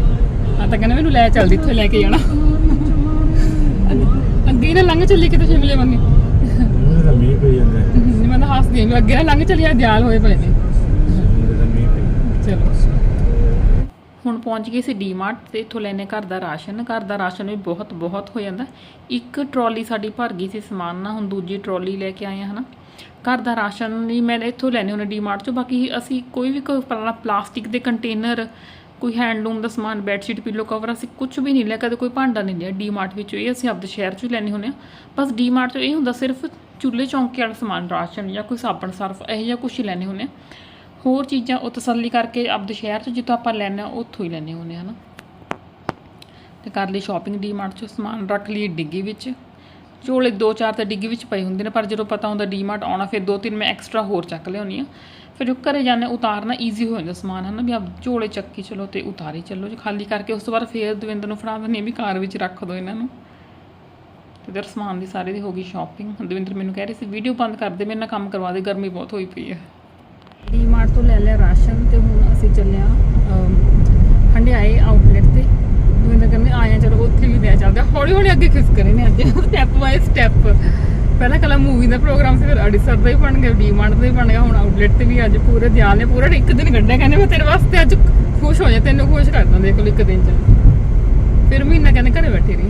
ਆ ਤਾਂ ਕਹਿੰਦੇ ਮੈਨੂੰ ਲੈ ਚੱਲਦੀ ਇੱਥੇ ਲੈ ਕੇ ਜਾਣਾ। ਅੱਗੇ- ਅੱਗੇ ਹੀ ਨਾ ਲੰਘ ਚੱਲੀ ਕਿਤੇ ਸ਼ਿਮਲੇ ਮੰਨੀ ਉਹਦਾ ਜਾਂਦਾ ਹੈ। ਮੈਂ ਤਾਂ ਹੱਸਦੀ ਹਾਂ ਅੱਗੇ ਨਾ ਲੰਘ ਚੱਲੀ ਦਿਆਲ ਹੋਏ ਪਏ ਨੇ। ਚਲੋ। ਹੁਣ ਪਹੁੰਚ ਗਏ ਸੀ ਡੀਮਾਰਟ ਤੇ ਇੱਥੋਂ ਲੈਨੇ ਘਰ ਦਾ ਰਾਸ਼ਨ। ਘਰ ਦਾ ਰਾਸ਼ਨ ਵੀ ਬਹੁਤ ਬਹੁਤ ਹੋ ਜਾਂਦਾ। ਇੱਕ ਟਰਾਲੀ ਸਾਡੀ ਭਰ ਗਈ ਸੀ ਸਮਾਨ ਨਾਲ, ਹੁਣ ਦੂਜੀ ਟਰਾਲੀ ਲੈ ਕੇ ਆਏ ਹਾਂ ਹਨਾ। ਘਰ ਦਾ ਰਾਸ਼ਨ ਨਹੀਂ ਮੈਂ ਇੱਥੋਂ ਲੈਨੇ ਹੁੰਦੇ ਡੀਮਾਰਟ ਚੋਂ। ਬਾਕੀ ਅਸੀਂ ਕੋਈ ਵੀ ਕੋਈ ਪਲਾਸਟਿਕ ਦੇ ਕੰਟੇਨਰ ਕੋਈ ਹੈਂਡਲੂਮ ਦਾ ਸਮਾਨ ਬੈੱਡਸ਼ੀਟ ਪਿੱਲੋ ਕਵਰ ਅਸੀਂ ਕੁਝ ਵੀ ਨਹੀਂ ਲਿਆ, ਕਦੇ ਕੋਈ ਭਾਂਡਾ ਨਹੀਂ ਲਿਆ। ਡੀਮਾਰਟ ਵਿੱਚੋਂ ਇਹ ਅਸੀਂ ਆਪਦੇ ਸ਼ਹਿਰ ਚੋਂ ਹੀ ਲੈਨੇ ਹੁੰਦੇ ਆ ਬਸ ਡੀਮਾਰਟ ਚੋਂ ਇਹ ਹੁੰਦਾ ਸਿਰਫ ਚੁੱਲ੍ਹੇ ਚੌਂਕੇ ਵਾਲਾ ਸਮਾਨ, ਰਾਸ਼ਨ ਜਾਂ ਕੋਈ ਸਾਬਣ, ਸਰਫ, ਇਹੋ ਜਿਹਾ ਕੁਝ ਹੀ ਲੈਨੇ ਹੁੰਦੇ ਆ ਹੋਰ ਚੀਜ਼ਾਂ ਉਹ ਤਸੱਲੀ ਕਰਕੇ ਆਪਦੇ ਸ਼ਹਿਰ 'ਚ ਜਿੱਥੋਂ ਆਪਾਂ ਲੈਣੇ ਆ ਉੱਥੋਂ ਹੀ ਲੈਣੇ ਹੁੰਦੇ ਹਨ ਤੇ ਕਰ ਲਈ ਸ਼ਾਪਿੰਗ ਡੀਮਾਰਟ 'ਚੋਂ ਸਮਾਨ, ਰੱਖ ਲਈ ਡਿੱਗੀ ਵਿੱਚ। ਝੋਲੇ ਦੋ ਚਾਰ ਤਾਂ ਡਿੱਗੀ ਵਿੱਚ ਪਏ ਹੁੰਦੇ ਨੇ, ਪਰ ਜਦੋਂ ਪਤਾ ਹੁੰਦਾ ਡੀਮਾਰਟ ਆਉਣਾ, ਫਿਰ ਦੋ ਤਿੰਨ ਮੈਂ ਐਕਸਟਰਾ ਹੋਰ ਚੱਕ ਲਿਆਉਂਦੀ ਆ ਫਿਰ ਜੋ ਘਰੇ ਜਾਂਦੇ, ਉਤਾਰਨਾ ਈਜ਼ੀ ਹੋ ਜਾਂਦਾ ਸਮਾਨ, ਹਨਾ, ਵੀ ਆਪ ਝੋਲੇ ਚੱਕੀ ਚਲੋ ਤੇ ਉਤਾਰੀ ਚੱਲੋ, ਜੀ ਖਾਲੀ ਕਰਕੇ ਉਸ ਤੋਂ ਬਾਅਦ ਫੇਰ ਦਵਿੰਦਰ ਨੂੰ ਫੜਾ ਦਿੰਦੀ ਹਾਂ ਵੀ ਕਾਰ ਵਿੱਚ ਰੱਖ ਦਿਓ ਇਹਨਾਂ ਨੂੰ। ਤੇ ਇਧਰ ਸਮਾਨ ਦੀ ਸਾਰੇ ਦੀ ਹੋ ਗਈ ਸ਼ਾਪਿੰਗ ਦਵਿੰਦਰ ਮੈਨੂੰ ਕਹਿ ਰਹੇ ਸੀ, ਵੀਡੀਓ ਬੰਦ ਕਰ ਦੇ, ਮੇਰੇ ਨਾਲ ਕੰਮ ਕਰਵਾ ਦੇ, ਗਰਮੀ ਬਹੁਤ ਹੋਈ ਪਈ ਹੈ। ਡੀਮਾਰਟ ਤੋਂ ਲੈ ਲਿਆ ਰਾਸ਼ਨ ਤੇ ਹੁਣ ਅਸੀਂ ਚੱਲਿਆ ਹੰਡਿਆਏ ਆਊਟਲੈਟ ਤੇ। ਦਵਿੰਦਰ ਕਹਿੰਦੇ ਆਏ ਆ ਚਲੋ ਉੱਥੇ ਵੀ ਲੈ ਚੱਲਦੇ ਹੌਲੀ ਹੌਲੀ ਅੱਗੇ ਖਿਸ ਕਰੇ ਨੇ ਅੱਜ। ਸਟੈਪ ਬਾਏ ਸਟੈਪ ਪਹਿਲਾਂ ਕਲਾ ਮੂਵੀ ਦਾ ਪ੍ਰੋਗਰਾਮ ਸੀ, ਫਿਰ ਅੜੀਸਰ ਦਾ ਹੀ ਬਣ ਗਿਆ ਡੀਮਾਂਡ ਦਾ ਹੀ ਬਣ ਗਿਆ, ਹੁਣ ਆਊਟਲੈਟ ਤੇ ਵੀ ਅੱਜ ਪੂਰੇ ਧਿਆਨ ਨੇ, ਪੂਰਾ ਇੱਕ ਦਿਨ ਕੱਢਿਆ, ਕਹਿੰਦੇ ਮੈਂ ਤੇਰੇ ਵਾਸਤੇ ਅੱਜ ਖੁਸ਼ ਹੋ ਜਾ, ਤੈਨੂੰ ਖੁਸ਼ ਕਰਦਾ ਦੇਖ ਲਓ ਇੱਕ ਦਿਨ ਚ। ਫਿਰ ਮਹੀਨਾ ਕਹਿੰਦੇ ਘਰੇ ਬੈਠੀ ਰਹੀ।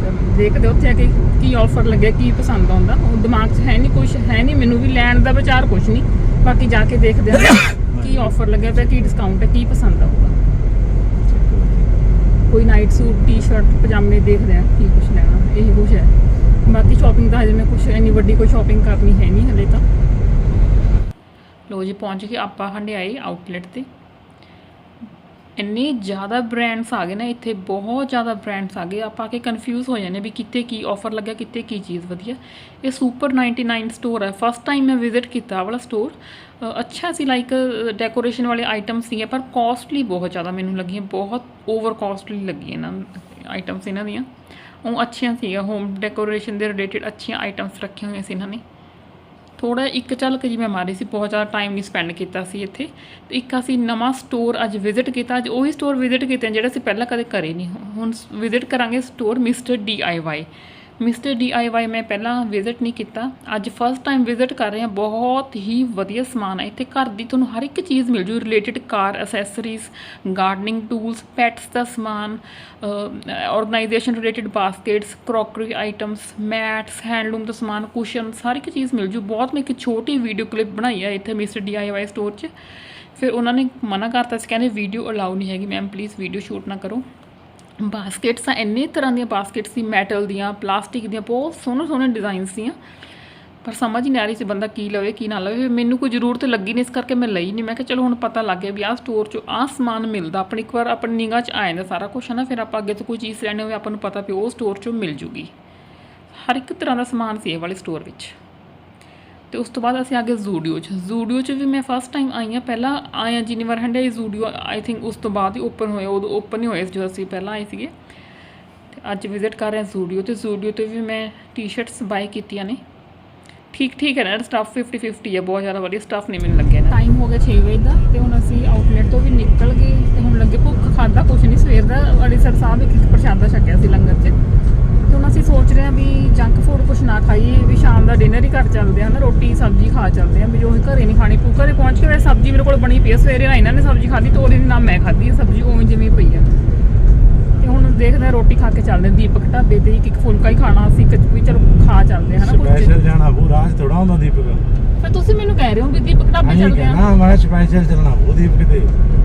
ਚਲੋ ਦੇਖਦੇ ਉੱਥੇ ਆ ਕੀ ਆਫਰ ਲੱਗਿਆ, ਕੀ ਪਸੰਦ ਆਉਂਦਾ। ਉਹ ਦਿਮਾਗ 'ਚ ਹੈ ਨਹੀਂ ਕੁਝ ਹੈ ਨਹੀਂ ਮੈਨੂੰ ਵੀ ਲੈਣ ਦਾ ਵਿਚਾਰ ਕੁਝ ਨਹੀਂ ਬਾਕੀ ਜਾ ਕੇ ਦੇਖਦੇ ਆ ਕੀ ਆਫਰ ਲੱਗਿਆ ਪਿਆ, ਕੀ ਡਿਸਕਾਊਂਟ ਹੈ, ਕੀ ਪਸੰਦ ਆਊਗਾ। ਕੋਈ ਨਾਈਟ ਸੂਟ ਟੀ-ਸ਼ਰਟ ਪਜਾਮੇ ਦੇਖਦੇ ਆ ਕੀ ਕੁਝ ਲੈਣਾ, ਇਹੀ ਕੁਝ ਹੈ। ਬਾਕੀ ਸ਼ਾਪਿੰਗ ਤਾਂ ਹਜੇ ਮੈਂ ਕੁਝ ਇੰਨੀ ਵੱਡੀ ਕੋਈ ਸ਼ਾਪਿੰਗ ਕਰਨੀ ਹੈ ਨਹੀਂ ਹਲੇ ਤਾਂ। ਲੋ ਜੀ, ਪਹੁੰਚ ਕੇ ਆਪਾਂ ਹੰਡਿਆਏ ਆਊਟਲੈਟ ਤੇ। ਇੰਨੇ ਜ਼ਿਆਦਾ ਬ੍ਰਾਂਡਸ ਆ ਗਏ ਨਾ, ਇੱਥੇ ਬਹੁਤ ਜ਼ਿਆਦਾ ਬ੍ਰਾਂਡਸ ਆ ਗਏ। ਆਪਾਂ ਆ ਕੇ ਕਨਫਿਊਜ਼ ਹੋ ਜਾਂਦੇ ਵੀ ਕਿੱਥੇ ਕੀ ਆਫਰ ਲੱਗਿਆ, ਕਿੱਥੇ ਕੀ ਚੀਜ਼ ਵਧੀਆ। ਇਹ ਸੁਪਰ 99 ਸਟੋਰ ਹੈ ਫਸਟ ਟਾਈਮ ਮੈਂ ਵਿਜ਼ਿਟ ਕੀਤਾ ਵਾਲਾ ਸਟੋਰ ਅੱਛਾ ਸੀ ਲਾਈਕ ਡੈਕੋਰੇਸ਼ਨ ਵਾਲੇ ਆਈਟਮ ਸੀ ਪਰ ਕਾਸਟਲੀ ਬਹੁਤ ਜ਼ਿਆਦਾ ਮੈਨੂੰ ਲੱਗੀਆਂ। ਬਹੁਤ ਓਵਰ ਕਾਸਟਲੀ ਲੱਗੀ ਇਹਨਾਂ ਆਈਟਮਸ ਇਹਨਾਂ ਦੀਆਂ। ਉਹ ਅੱਛੀਆਂ ਸੀਗੀਆਂ ਹੋਮ ਡੈਕੋਰੇਸ਼ਨ ਦੇ ਰਿਲੇਟਡ ਅੱਛੀਆਂ ਆਈਟਮਸ ਰੱਖੀਆਂ ਹੋਈਆਂ ਸੀ ਇਹਨਾਂ ਨੇ। ਥੋੜਾ ਇੱਕ ਝਲਕ ਜੀ ਮੈਂ ਮਾਰੀ ਸੀ, ਬਹੁਤ ਜ਼ਿਆਦਾ ਟਾਈਮ ਨਹੀਂ ਸਪੈਂਡ ਕੀਤਾ ਸੀ ਇੱਥੇ। ਤੇ ਇੱਕ ਅਸੀਂ ਨਵਾਂ ਸਟੋਰ ਅੱਜ ਵਿਜ਼ਿਟ ਕੀਤਾ, ਅੱਜ ਉਹੀ ਸਟੋਰ ਵਿਜ਼ਿਟ ਕੀਤੇ ਜਿਹੜਾ ਅਸੀਂ ਪਹਿਲਾਂ ਕਦੇ ਕਰੇ ਨਹੀਂ, ਹੁਣ ਵਿਜ਼ਿਟ ਕਰਾਂਗੇ store mister DIY mister DIY ਮੈਂ ਪਹਿਲਾਂ ਵਿਜ਼ਿਟ ਨਹੀਂ ਕੀਤਾ। ਅੱਜ ਫਸਟ ਟਾਈਮ ਵਿਜ਼ਿਟ ਕਰ ਰਹੇ। ਹਾਂ ਬਹੁਤ ਹੀ ਵਧੀਆ ਸਮਾਨ ਹੈ। ਇੱਥੇ ਘਰ ਦੀ ਤੁਹਾਨੂੰ ਹਰ ਇੱਕ ਚੀਜ਼ ਮਿਲ ਜੂ। Related car accessories gardening tools pets ਦਾ ਸਮਾਨ organisation related baskets crockery items mats handloom ਦਾ ਸਮਾਨ ਕੁਸ਼ਨਸ ਹਰ ਇੱਕ ਚੀਜ਼ ਮਿਲ ਜੂ। ਬਹੁਤ ਮੈਂ ਇੱਕ ਛੋਟੀ ਵੀਡੀਓ ਕਲਿੱਪ ਬਣਾਈ ਹੈ ਇੱਥੇ ਮਿਸਟਰ ਡੀਆਈਵਾਈ ਸਟੋਰ 'ਚ। ਫਿਰ ਉਹਨਾਂ ਨੇ ਮਨਾ ਕਰਤਾ ਸੀ। ਕਹਿੰਦੇ ਵੀਡੀਓ ਅਲਾਉ ਨਹੀਂ ਹੈਗੀ। ਮੈਮ ਪਲੀਜ਼ ਵੀਡੀਓ ਸ਼ੂਟ ਨਾ ਕਰੋ। ਬਾਸਕਟਸ ਆ ਇੰਨੇ ਤਰ੍ਹਾਂ ਦੀਆਂ ਬਾਸਕਟਸ ਸੀ ਮੈਟਲ ਦੀਆਂ ਪਲਾਸਟਿਕ ਦੀਆਂ, ਬਹੁਤ ਸੋਹਣੇ ਸੋਹਣੇ ਡਿਜ਼ਾਈਨਸ ਸੀਆਂ। ਪਰ ਸਮਝ ਨਹੀਂ ਆ ਰਹੀ ਸੀ ਬੰਦਾ ਕੀ ਲਵੇ, ਕੀ ਨਾ ਲਵੇ। ਮੈਨੂੰ ਕੋਈ ਜ਼ਰੂਰਤ ਲੱਗੀ ਨਹੀਂ ਇਸ ਕਰਕੇ ਮੈਂ ਲਈ ਨਹੀਂ ਮੈਂ ਕਿਹਾ ਚਲੋ ਹੁਣ ਪਤਾ ਲੱਗ ਗਿਆ ਵੀ ਆਹ ਸਟੋਰ 'ਚੋਂ ਆਹ ਸਮਾਨ ਮਿਲਦਾ। ਆਪਣੀ ਇੱਕ ਵਾਰ ਆਪਣੀ ਨਿਗਾਹ 'ਚ ਆ ਜਾਂਦਾ ਸਾਰਾ ਕੁਝ ਹੈ ਨਾ ਫਿਰ ਆਪਾਂ ਅੱਗੇ ਤੋਂ ਕੋਈ ਚੀਜ਼ ਲੈਣੀ ਹੋਵੇ, ਆਪਾਂ ਨੂੰ ਪਤਾ ਵੀ ਉਹ ਸਟੋਰ 'ਚੋਂ ਮਿਲ ਜੂਗੀ। ਹਰ ਇੱਕ ਤਰ੍ਹਾਂ ਦਾ ਸਮਾਨ ਸੀ ਇਹ ਵਾਲੇ ਸਟੋਰ ਵਿੱਚ। ਤੇ ਉਸ ਤੋਂ ਬਾਅਦ ਅਸੀਂ ਆ ਗਏ ਜ਼ੂਡੀਓ 'ਚ। ਜ਼ੂਡੀਓ 'ਚ ਵੀ ਮੈਂ ਫਸਟ ਟਾਈਮ ਆਈ ਹਾਂ। ਪਹਿਲਾਂ ਆਇਆ ਜਿੰਨੀ ਵਾਰ ਹੰਡਿਆਈ ਜ਼ੂਡੀਓ ਆਈ ਥਿੰਕ ਉਸ ਤੋਂ ਬਾਅਦ ਹੀ ਓਪਨ ਹੋਇਆ। ਉਦੋਂ ਓਪਨ ਹੀ ਹੋਏ ਸੀ ਜਦੋਂ ਅਸੀਂ ਪਹਿਲਾਂ ਆਏ ਸੀਗੇ। ਤੇ ਅੱਜ ਵਿਜ਼ਿਟ ਕਰ ਰਹੇ ਹਾਂ ਜ਼ੂਡੀਓ ਤੇ ਜ਼ੂਡੀਓ ਤੇ ਵੀ ਮੈਂ ਟੀ-ਸ਼ਰਟਸ ਬਾਈ ਕੀਤੀਆਂ ਨੇ। ਠੀਕ ਠੀਕ ਹੈ ਨਾ। ਸਟਾਫ 50 50 ਹੈ। ਬਹੁਤ ਜ਼ਿਆਦਾ ਵਧੀਆ ਸਟਾਫ ਨਹੀਂ ਮੈਨੂੰ ਲੱਗਿਆ ਨਾ ਟਾਈਮ ਹੋ ਗਿਆ 6 ਵਜੇ ਦਾ ਤੇ ਹੁਣ ਅਸੀਂ ਆਊਟਲੈਟ ਤੋਂ ਵੀ ਨਿਕਲ ਗਏ ਤੇ ਹੁਣ ਲੱਗੇ ਭੁੱਖ ਖਾਦਾ ਕੁਛ ਨਹੀਂ। ਸਵੇਰ ਦਾ ਅੜੀਸਰ ਸਾਹਿਬ ਇੱਕ ਪ੍ਰਸ਼ਾਦਾ ਛਕਿਆ ਸੀ ਲੰਗਰ 'ਚ। ਤੇ ਹੁਣ ਅਸੀਂ ਸੋਚ ਰਹੇ ਹਾਂ ਵੀ ਜੰਕ ਫੂਡ ਕੁਛ ਨਾ ਖਾਈਏ ਵੀ ਸ਼ਾਮ ਦਾ ਡਿਨਰ ਹੀ ਘਰ ਚੱਲਦੇ ਆ ਨਾ ਰੋਟੀ ਸਬਜ਼ੀ ਖਾ ਚੱਲਦੇ ਆ ਵੀ ਜੋ ਘਰੇ ਨਹੀਂ ਖਾਣੀ ਪੂ ਘਰੇ ਪਹੁੰਚ ਕੇ ਵੈਸੇ ਸਬਜ਼ੀ ਮੇਰੇ ਕੋਲ ਬਣੀ ਪਈ ਆ ਸਵੇਰੇ ਨਾ ਇਹਨਾਂ ਨੇ ਸਬਜ਼ੀ ਖਾਧੀ ਤੋਰੀ ਦੀ ਨਾ ਮੈਂ ਖਾਧੀ ਸਬਜ਼ੀ ਉਵੇਂ ਜਿਵੇਂ ਪਈ ਆ। ਤੇ ਹੁਣ ਦੇਖਦੇ ਆ ਰੋਟੀ ਖਾ ਕੇ ਚੱਲਦੇ ਦੀਪਕ ਢਾਬੇ ਤੇ ਇੱਕ ਇੱਕ ਫੁਲਕਾ ਹੀ ਖਾਣਾ ਸੀ ਕਿ ਵੀ ਚਲੋ ਖਾ ਚੱਲਦੇ ਆ ਹਨਾ ਕੁਝ ਸਪੈਸ਼ਲ ਜਾਣਾ ਉਹ ਰਾਜ ਥੋੜਾ ਹੁੰਦਾ ਦੀਪਕ। ਫਿਰ ਤੁਸੀਂ ਮੈਨੂੰ ਕਹਿ ਰਹੇ ਹੋ ਵੀ ਦੀਪਕ ਢਾਬੇ ਚੱਲਦੇ ਆ। ਕਹਿਣਾ ਮੈਂ ਸਪੈਸ਼ਲ ਚੱਲਣਾ ਉਹ ਦੀਪਕ ਤੇ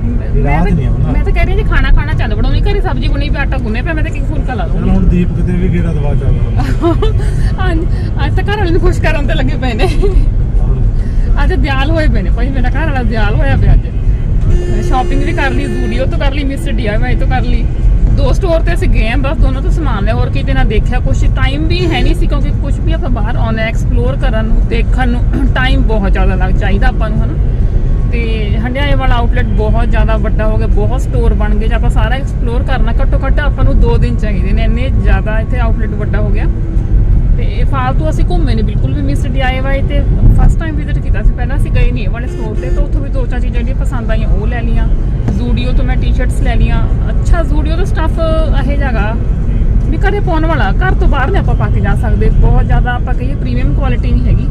ਮੈਂ ਰਾਤ ਤਾਂ- ਨਹੀਂ ਆਉਂਦਾ। ਮੈਂ ਤਾਂ ਕਹਿ ਰਹੀ ਹਾਂ ਜੀ ਖਾਣਾ ਖਾਣਾ ਚੱਲ ਘਰੇ ਸਬਜ਼ੀ ਬਣੀ ਵੀ ਆਟਾ ਗੁੰਨੇ ਪਿਆ ਮੈਂ ਤਾਂ ਇੱਕ ਫੁਲਕਾ ਲਾ ਚਲ ਲਵਾਂਗੀ ਹੁਣ ਦੀਪਕ ਤੇ ਵੀ ਗੇੜਾ ਦਵਾ ਚੱਲਦਾ ਅੱਜ ਤਾਂ ਘਰ ਵਾਲੇ ਨੂੰ ਖੁਸ਼ ਕਰਨ ਤੇ ਲੱਗੇ ਪਏ ਨੇ। ਅੱਜ ਦਿਆਲ ਹੋਏ ਪਏ ਨੇ ਭਾਈ ਮੇਰਾ ਘਰ ਵਾਲਾ ਦਿਆਲ ਹੋਇਆ ਪਿਆ ਅੱਜ। ਸ਼ਾਪਿੰਗ ਵੀ ਕਰ ਲਈ ਜ਼ੂਡੀਓ ਤੋਂ ਕਰ ਲਈ ਮਿਸਟਰ ਡੀਆਈਵਾਈ ਤੋਂ ਕਰ ਲਈ। ਦੋ ਸਟੋਰ ਤੇ ਅਸੀਂ ਗਏ ਆ ਬਸ ਦੋਨੋਂ ਤੋਂ ਸਮਾਨ ਲਿਆ ਹੋਰ ਕਿਤੇ ਨਾ ਦੇਖਿਆ ਕੁਝ ਟਾਈਮ ਵੀ ਹੈ ਨਹੀਂ ਸੀ ਕਿਉਂਕਿ ਕੁਝ ਵੀ ਆਪਾਂ ਬਾਹਰ ਆਉਣਾ ਐਕਸਪਲੋਰ ਕਰਨ ਨੂੰ ਦੇਖਣ ਨੂੰ ਟਾਈਮ ਬਹੁਤ ਜ਼ਿਆਦਾ ਲੱਗ ਚਾਹੀਦਾ ਆਪਾਂ ਨੂੰ ਹਨਾ। ਤੇ ਹੰਡਿਆਏ ਵਾਲਾ ਆਊਟਲੈਟ ਬਹੁਤ ਜ਼ਿਆਦਾ ਵੱਡਾ ਹੋ ਗਿਆ, ਬਹੁਤ ਸਟੋਰ ਬਣ ਗਏ। ਜੇ ਆਪਾਂ ਸਾਰਾ ਐਕਸਪਲੋਰ ਕਰਨਾ, ਘੱਟੋ ਘੱਟ ਆਪਾਂ ਨੂੰ 2 ਦਿਨ ਚਾਹੀਦੇ ਨੇ। ਇੰਨੇ ਜ਼ਿਆਦਾ ਇੱਥੇ ਆਊਟਲੈਟ ਵੱਡਾ ਹੋ ਗਿਆ। ਤੇ ਇਹ ਫਾਲਤੂ ਅਸੀਂ ਘੁੰਮੇ ਨਹੀਂ ਬਿਲਕੁਲ ਵੀ ਮਿਸ ਡੀਆਈਵਾਈ ਤੇ ਫਸਟ ਟਾਈਮ ਵਿਜ਼ਿਟ ਕੀਤਾ ਸੀ। ਪਹਿਲਾਂ ਅਸੀਂ ਗਏ ਨਹੀਂ ਇਹ ਵਾਲੇ ਸਟੋਰ ਤੇ, ਤਾਂ ਉੱਥੋਂ ਵੀ ਦੋ ਚਾਰ ਚੀਜ਼ਾਂ ਜਿਹੜੀਆਂ ਪਸੰਦ ਆਈਆਂ, ਉਹ ਲੈ ਲਈਆਂ। ਜ਼ੂਡੀਓ ਤੋਂ ਮੈਂ ਟੀ-ਸ਼ਰਟਸ ਲੈ ਲਈਆਂ। ਅੱਛਾ ਜ਼ੂਡੀਓ ਦਾ ਸਟੱਫ ਇਹ ਜਗ੍ਹਾ ਵੀ ਘਰੇ ਪਾਉਣ ਵਾਲਾ, ਘਰ ਤੋਂ ਬਾਹਰ ਨਹੀਂ ਆਪਾਂ ਪਾ ਕੇ ਜਾ ਸਕਦੇ। ਬਹੁਤ ਜ਼ਿਆਦਾ ਆਪਾਂ ਕਹੀਏ ਪ੍ਰੀਮੀਅਮ ਕੁਆਲਿਟੀ ਨਹੀਂ ਹੈਗੀ।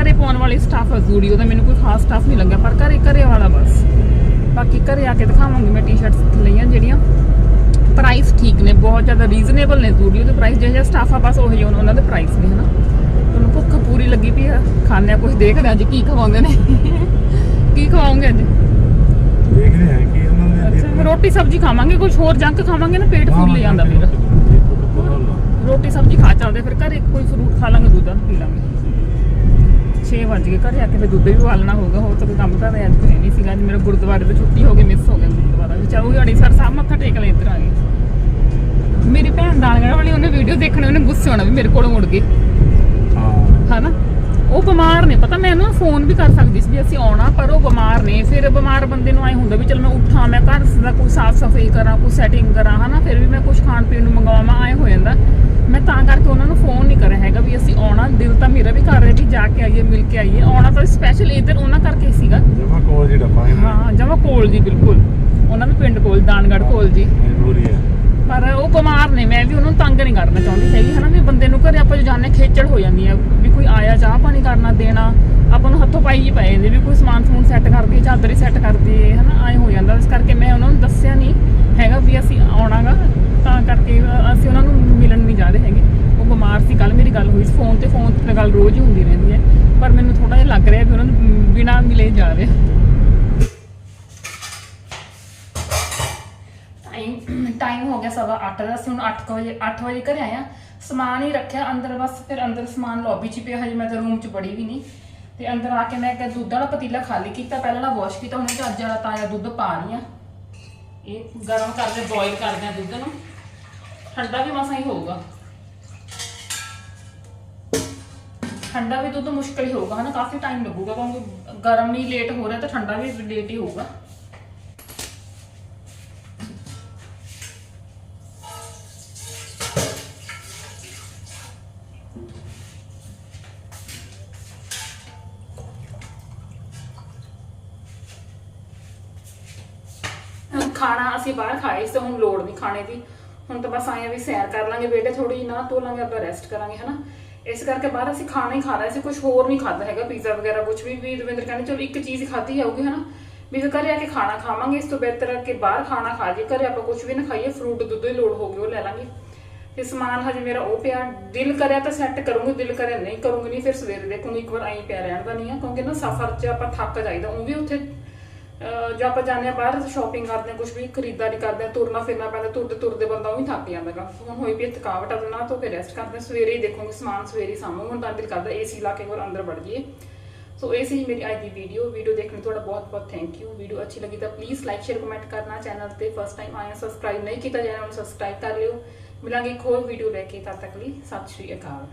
ਘਰੇ ਪਾਉਣ ਵਾਲੀ ਸਟੱਫ ਹੈ ਜ਼ੂਡੀਓ ਦਾ ਮੈਨੂੰ ਕੋਈ ਖਾਸ ਸਟੱਫ ਨਹੀਂ ਲੱਗਿਆ ਪਰ ਘਰੇ ਘਰੇ ਵਾਲਾ ਬਸ। ਬਾਕੀ ਘਰੇ ਆ ਕੇ ਦਿਖਾਵਾਂਗੀ ਮੈਂ ਟੀ-ਸ਼ਰਟਸ ਲਈਆਂ ਜਿਹੜੀਆਂ। ਪ੍ਰਾਈਸ ਠੀਕ ਨੇ ਬਹੁਤ ਜ਼ਿਆਦਾ ਰੀਜ਼ਨੇਬਲ ਨੇ ਜ਼ੂਡੀਓ ਦੇ ਪ੍ਰਾਈਸ ਜਿਹੜਾ ਸਟਾਫ ਆ ਬਸ ਉਹੀ ਉਹਨਾਂ ਦੇ ਪ੍ਰਾਈਸ ਨੇ ਹਨਾ। ਤੁਹਾਨੂੰ ਭੁੱਖ ਪੂਰੀ ਲੱਗੀ ਪਈ ਆ ਖਾਣੇ ਆ ਕੁਝ ਦੇਖਦੇ ਆ ਅੱਜ ਕੀ ਖਵਾਉਂਦੇ ਨੇ। ਕੀ ਖਵਾਉਂਗੇ ਅੱਜ? ਕਿ ਉਹਨਾਂ ਨੇ ਰੋਟੀ ਸਬਜ਼ੀ ਖਾਵਾਂਗੇ ਕੁਝ ਹੋਰ ਜੰਕ ਖਾਵਾਂਗੇ ਨਾ ਪੇਟ ਫੁੱਲ ਜਾਂਦਾ ਫਿਰ। ਰੋਟੀ ਸਬਜ਼ੀ ਖਾ ਚੱਲਦੇ ਫਿਰ ਘਰੇ ਕੋਈ ਫਰੂਟ ਖਾ ਲਾਂਗੇ ਦੁੱਧ ਪੀ ਲਾਂਗੇ। 6 ਵਜ ਗਏ ਘਰੇ ਆ ਕੇ ਫਿਰ ਦੁੱਧ ਵੀ ਉਬਾਲਣਾ ਹੋਊਗਾ ਹੋਰ ਤਾਂ ਕੋਈ ਕੰਮ ਤਾਂ ਅੱਜ ਕੋਈ ਨਹੀਂ ਸੀਗਾ ਅੱਜ ਮੇਰਾ ਗੁਰਦੁਆਰੇ ਤੋਂ ਛੁੱਟੀ ਹੋ ਗਈ ਮਿਸ ਹੋ ਗਿਆ ਗੁਰਦੁਆਰਾ ਵੀ। ਚਲੋ ਅੜੀ ਸਰ ਸਾਹਿਬ ਮੱਥਾ ਟੇਕ ਲੈ ਇੱਧਰ ਆ ਗਏ। ਮੇਰੀ ਭੈਣ ਦਾਲਗੜ ਵਾਲੀ ਉਹਨੇ ਵੀਡੀਓ ਦੇਖਣੀ ਉਹਨੇ ਗੁੱਸੇ ਹੋਣਾ ਵੀ ਮੇਰੇ ਕੋਲ ਮੁੜ ਹਾਂ। ਹਨਾ? ਉਹ ਬਿਮਾਰ ਨੇ ਪਤਾ ਮੈਂ ਨਾ ਫੋਨ ਵੀ ਕਰ ਸਕਦੀ ਸੀ ਵੀ ਅਸੀਂ ਆਉਣਾ ਪਰ ਉਹ ਬਿਮਾਰ ਨੇ। ਫਿਰ ਬਿਮਾਰ ਬੰਦੇ ਨੂੰ ਐ ਹੁੰਦਾ ਵੀ ਚਲ ਮੈਂ ਉੱਠਾਂ ਮੈਂ ਘਰ ਦਾ ਕੋਈ ਸਾਫ਼ ਸਫ਼ਾਈ ਕਰਾਂ ਕੋਈ ਸੈਟਿੰਗ ਕਰਾਂ ਹਨਾ? ਫਿਰ ਵੀ ਮੈਂ ਕੁਝ ਖਾਣ ਪੀਣ ਨੂੰ ਮੰਗਵਾਵਾਂ ਐ ਹੋ ਜਾਂਦਾ। ਮੈਂ ਤਾਂ ਕਰਕੇ ਉਹਨਾਂ ਨੂੰ ਫੋਨ ਨਹੀਂ ਕਰਿਆ ਹੈਗਾ ਵੀ ਅਸੀਂ ਆਉਣਾ ਦਿਲ ਤਾਂ ਮੇਰਾ ਵੀ ਕਰ ਰਿਹਾ ਵੀ ਜਾ ਕੇ ਆਈਏ ਮਿਲ ਕੇ ਆਈਏ। ਆਉਣਾ ਤਾਂ ਸਪੈਸ਼ਲ ਇੱਧਰ ਉਹਨਾਂ ਕਰਕੇ ਹੀ ਸੀਗਾ। ਜਮਾ ਕੋਲ ਜਿਹੜਾ ਪਾਇਆ ਹਾਂ ਜਮਾ ਕੋਲ ਜੀ ਬਿਲਕੁਲ। ਉਹਨਾਂ ਦੇ ਪਿੰਡ ਕੋਲ ਦਾਨਗੜ ਕੋਲ ਜੀ। ਹੈ। ਪਰ ਉਹ ਬਿਮਾਰ ਨੇ ਮੈਂ ਵੀ ਉਹਨੂੰ ਤੰਗ ਨਹੀਂ ਕਰਨਾ ਚਾਹੁੰਦੀ ਹੈਗੀ ਹਨਾ? ਵੀ ਬੰਦੇ ਨੂੰ ਘਰੇ ਆਪਾਂ ਜੋ ਜਾਣੇ ਖੇਚੜ ਹੋ ਜਾਂਦੀ ਆ ਵੀ ਕੋਈ ਆਇਆ ਚਾਹ ਪਾਣੀ ਕਰਨਾ ਦੇਣਾ। ਆਪਾਂ ਨੂੰ ਹੱਥੋਂ ਪਾਈ ਜੀ ਪਏ ਜਾਂਦੇ ਵੀ ਕੋਈ ਸਮਾਨ ਸਮੂਨ ਸੈੱਟ ਕਰਦੀ ਚਾਦਰ ਹੀ ਸੈੱਟ ਕਰਦੀ ਹਨਾ? ਐ ਹੋ ਜਾਂਦਾ। ਇਸ ਕਰਕੇ ਮੈਂ ਉਹਨਾਂ ਨੂੰ ਦੱਸਿਆ ਨਹੀਂ ਹੈਗਾ ਵੀ ਅਸੀਂ ਆਉਣਾਗਾ। ਤਾਂ ਕਰਕੇ ਅਸੀਂ ਉਹਨਾਂ ਨੂੰ ਮਿਲਣ ਨਹੀਂ ਜਾ ਰਹੇ ਹੈਗੇ। ਉਹ ਬਿਮਾਰ ਸੀ ਕੱਲ ਮੇਰੀ ਗੱਲ ਹੋਈ ਸੀ। ਫੋਨ ਤੇ ਫੋਨ ਤੇ ਗੱਲ ਰੋਜ਼ ਹੀ ਹੁੰਦੀ ਰਹਿੰਦੀ ਹੈ। ਪਰ ਮੈਨੂੰ ਥੋੜਾ ਜਿਹਾ ਲੱਗ ਰਿਹਾ ਵੀ ਉਹਨਾਂ ਨੂੰ ਬਿਨਾਂ ਮਿਲੇ ਜਾ ਰਹੇ। ਟਾਈਮ ਟਾਈਮ ਹੋ ਗਿਆ ਸਵਾ 8 ਦਾ। ਅਸੀਂ ਹੁਣ 8 ਵਜੇ 8 ਵਜੇ ਘਰੇ ਆਇਆ ਸਮਾਨ ਹੀ ਰੱਖਿਆ ਅੰਦਰ, ਬਸ ਫਿਰ ਅੰਦਰ ਸਮਾਨ ਲੌਬੀ 'ਚ ਪਿਆ। ਹਜੇ ਮੈਂ ਤਾਂ ਰੂਮ 'ਚ ਬੜੀ ਵੀ ਨਹੀਂ। ਤੇ ਅੰਦਰ ਆ ਕੇ ਮੈਂ ਇੱਕ ਦੁੱਧ ਵਾਲਾ ਪਤੀਲਾ ਖਾਲੀ ਕੀਤਾ। ਪਹਿਲਾਂ ਵਾਲਾ ਵਾਸ਼ ਕੀਤਾ ਹੁਣ ਇਹ 'ਚ ਅੱਜ ਵਾਲਾ ਤਾਜ਼ਾ ਦੁੱਧ ਪਾ ਰਹੀ ਆ ਇਹ ਗਰਮ ਕਰਦੇ ਬੋਇਲ ਕਰਦੇ ਆ ਦੁੱਧ ਨੂੰ। ਠੰਡਾ ਵੀ ਮਸਾਂ ਹੀ ਹੋਊਗਾ। ਠੰਡਾ ਵੀ ਦੁੱਧ ਮੁਸ਼ਕਲ ਹੀ ਹੋਊਗਾ, ਹਨਾ? ਕਾਫੀ ਟਾਈਮ ਲੱਗੂਗਾ, ਕਿਉਂਕਿ ਗਰਮ ਨਹੀਂ ਲੇਟ ਹੋ ਰਿਹਾ, ਤਾਂ ਠੰਡਾ ਵੀ ਲੇਟ ਹੀ ਹੋਊਗਾ। ਖਾਣਾ ਅਸੀਂ ਬਾਹਰ ਖਾਏ ਸੀ ਤੇ ਹੁਣ ਲੋੜ ਨਹੀਂ ਖਾਣੇ ਦੀ। ਹੁਣ ਤਾਂ ਬਸ ਆਏ ਵੀ ਸੈਰ ਕਰ ਲਾਂਗੇ ਬੇਟੇ ਥੋੜੀ ਨਾ ਧੋ ਲਾਂਗੇ, ਆਪਾਂ ਰੈਸਟ ਕਰਾਂਗੇ, ਹਨਾ। ਇਸ ਕਰਕੇ ਬਾਹਰ ਅਸੀਂ ਖਾਣਾ ਹੀ ਖਾ ਸੀ ਕੁਝ ਹੋਰ ਨਹੀਂ ਖਾਦਾ ਹੈਗਾ ਪੀਜ਼ਾ ਵਗੈਰਾ ਕੁਝ ਵੀ। ਵੀ ਦਵਿੰਦਰ ਕਹਿੰਦੇ ਚਲੋ ਇੱਕ ਚੀਜ਼ ਖਾਧੀ ਜਾਊਗੀ, ਹਨਾ। ਵੀ ਫਿਰ ਘਰੇ ਆ ਕੇ ਖਾਣਾ ਖਾਵਾਂਗੇ, ਇਸ ਤੋਂ ਬਿਹਤਰ ਆ ਕਿ ਬਾਹਰ ਖਾਣਾ ਖਾ ਜੇ ਘਰੇ ਆਪਾਂ ਕੁਝ ਵੀ ਨਾ ਖਾਈਏ ਫਰੂਟ ਦੁੱਧ ਦੀ ਲੋੜ ਹੋਊਗੀ, ਉਹ ਲੈ ਲਾਂਗੇ। ਤੇ ਸਮਾਨ ਹਜੇ ਮੇਰਾ ਉਹ ਪਿਆ, ਦਿਲ ਕਰਿਆ ਤਾਂ ਸੈੱਟ ਕਰੂੰਗੀ, ਦਿਲ ਕਰਿਆ ਨਹੀਂ ਕਰੂੰਗੀ, ਨਹੀਂ, ਫਿਰ ਸਵੇਰੇ ਦੇਖੂੰਗੀ, ਇੱਕ ਵਾਰ ਐਂ ਪਿਆ ਰਹਿਣ ਦਾ ਨਹੀਂ ਆ, ਕਿਉਂਕਿ ਨਾ ਸਫ਼ਰ 'ਚ ਆਪਾਂ ਥੱਕ ਜਾਈਦਾ ਉਹ ਵੀ ਉੱਥੇ ਜੇ ਆਪਾਂ ਜਾਂਦੇ ਆ ਬਾਹਰ ਸ਼ਾਪਿੰਗ ਕਰਦੇ ਆ ਕੁਝ ਵੀ ਖਰੀਦਦਾਰੀ ਕਰਦੇ ਆ ਤੁਰਨਾ ਫਿਰਨਾ ਪੈਂਦਾ, ਤੁਰਦੇ ਤੁਰਦੇ ਬੰਦਾ ਉਹ ਵੀ ਥੱਕ ਜਾਂਦਾਗਾ ਹੁਣ ਹੋਈ ਵੀ ਥਕਾਵਟ ਆ ਨਾ ਤੋਂ ਕੇ ਰੈਸਟ ਕਰਦੇ ਆ। ਸਵੇਰੇ ਹੀ ਦੇਖੂੰਗੀ, ਸਮਾਨ ਸਵੇਰੇ ਹੀ ਹੁਣ ਤਾਂ ਦਿਲ ਕਰਦਾ ਏਸੀ ਲਾ ਕੇ ਹੋਰ ਅੰਦਰ ਵੜ ਜਾਈਏ। ਸੋ ਇਹ ਸੀ ਮੇਰੀ ਅੱਜ ਦੀ ਵੀਡੀਓ ਵੀਡੀਓ ਦੇਖਣ ਲਈ ਤੁਹਾਡਾ ਬਹੁਤ ਬਹੁਤ ਥੈਂਕ ਯੂ ਵੀਡੀਓ ਅੱਛੀ ਲੱਗੀ ਤਾਂ ਪਲੀਜ਼ ਲਾਈਕ ਸ਼ੇਅਰ ਕਮੈਂਟ ਕਰਨਾ। ਚੈਨਲ ਤੇ ਫਸਟ ਟਾਈਮ ਆਏ ਸਬਸਕ੍ਰਾਈਬ ਨਹੀਂ ਕੀਤਾ ਚੈਨਲ ਨੂੰ ਸਬਸਕ੍ਰਾਈਬ ਕਰ ਲਿਓ। ਮਿਲਾਂਗੇ ਇੱਕ ਹੋਰ ਵੀਡੀਓ ਲੈ ਕੇ। ਤਦ ਤੱਕ ਲਈ ਸਤਿ ਸ਼੍ਰੀ ਅਕਾਲ।